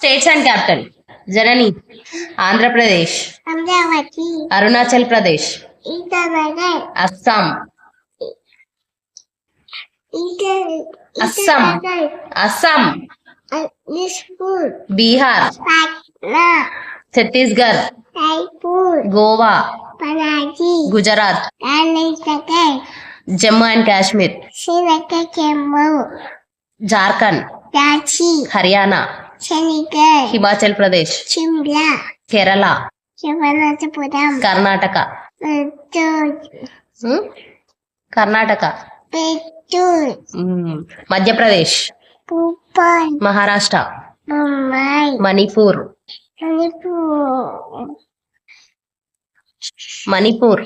States and capital जननी Andhra Pradesh Arunachal Pradesh Assam Assam Assam Bihar Chhattisgarh Goa Gujarat Jammu and Kashmir Jammu Jharkhand Haryana Chandigarh Himachal Pradesh Shimla Kerala Thiruvananthapuram Karnataka Karnataka Madhya Pradesh Bhopal Maharashtra Mumbai Manipur Manipur Manipur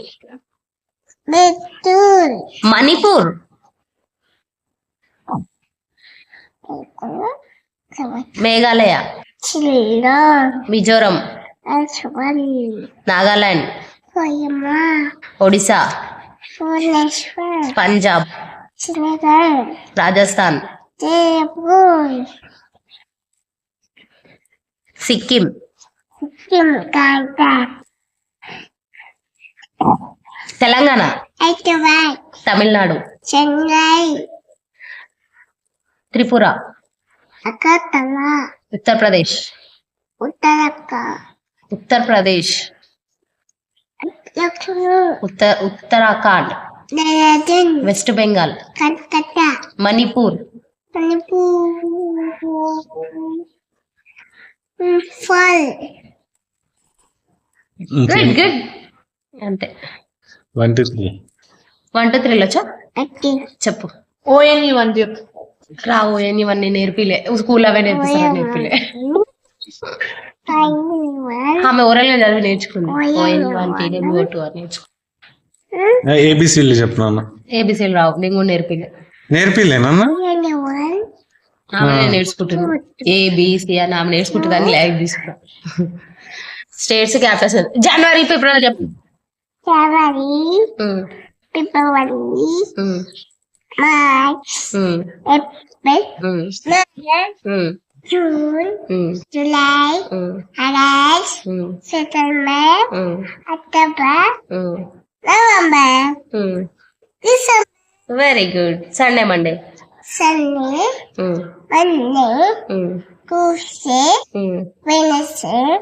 Manipur Meghalaya Mizoram Nagaland Odisha Punjab Rajasthan Sikkim Telangana Tamil Nadu Chennai Tripura. Uttar Pradesh. Uttar Pradesh. Uttar Uttarakhand. West Bengal. Manipur. Manipur ఫల్ good good. అంతే. One two three. One two త్రీలో చెప్పు. ఓఎన్ఈ వన్ చెప్పు రావు ఇవన్నీ నేర్పిలే. స్కూల్ అవే నేర్పిస్తారు నేర్పిలే. ఆమె ఓరల్గా చదివి నేర్చుకుంది. ఏబిసిలు చెప్పు నాన్న. ఏబిసీలు రావు నేను కూడా నేర్పిలే. నేర్పిలేనన్నా ఆమె ఏబిసి అని ఆమె నేర్చుకుంటుంది అని లైక్ తీసుకున్నా స్టేట్స్ క్యాపిటల్స్ జనవరి ఫిబ్రవరి చెప్పు. జనవరి ఫిబ్రవరి Mai. Ừ. April. Ừ. May. Ừ. June. July. August. September. October. November. December. Very good. Sunday, Monday. Sunday. Monday. Tuesday. Wednesday.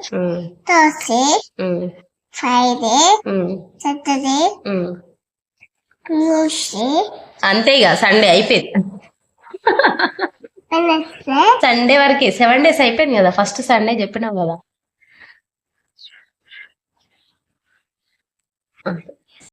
Thursday. Friday. Saturday. Tuesday, అంతే ఇక సండే అయిపోయింది. సండే వరకే సెవెన్ డేస్ అయిపోయింది కదా ఫస్ట్ సండే చెప్పినావు కదా.